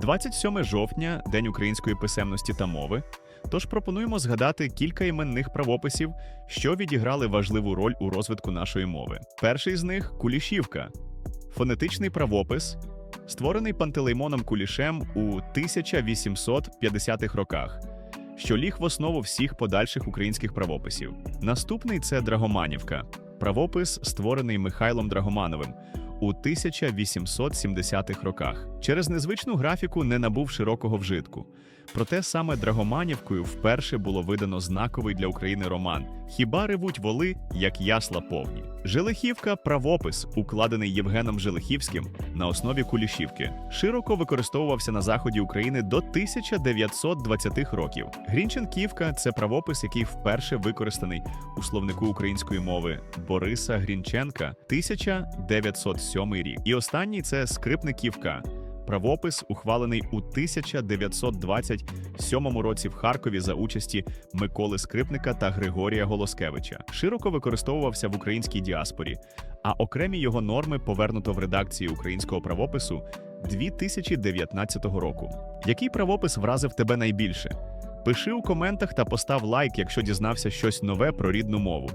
27 жовтня День української писемності та мови. Тож пропонуємо згадати кілька іменних правописів, що відіграли важливу роль у розвитку нашої мови. Перший з них Кулішівка, фонетичний правопис, створений Пантелеймоном Кулішем у 1850-х роках, що ліг в основу всіх подальших українських правописів. Наступний це Драгоманівка, правопис, створений Михайлом Драгомановим у 1870-х роках. Через незвичну графіку не набув широкого вжитку. Проте саме Драгоманівкою вперше було видано знаковий для України роман Хіба ревуть воли, як ясла повні. Желехівка правопис, укладений Євгеном Желехівським на основі Кулішівки, широко використовувався на заході України до 1920-х років. Грінченківка це правопис, який вперше використаний у словнику української мови Бориса Грінченка 1907 рік. І останній це скрипниківка. Правопис, ухвалений у 1927 році в Харкові за участі Миколи Скрипника та Григорія Голоскевича, широко використовувався в українській діаспорі, а окремі його норми повернуто в редакції українського правопису 2019 року. Який правопис вразив тебе найбільше? Пиши у коментах та постав лайк, якщо дізнався щось нове про рідну мову.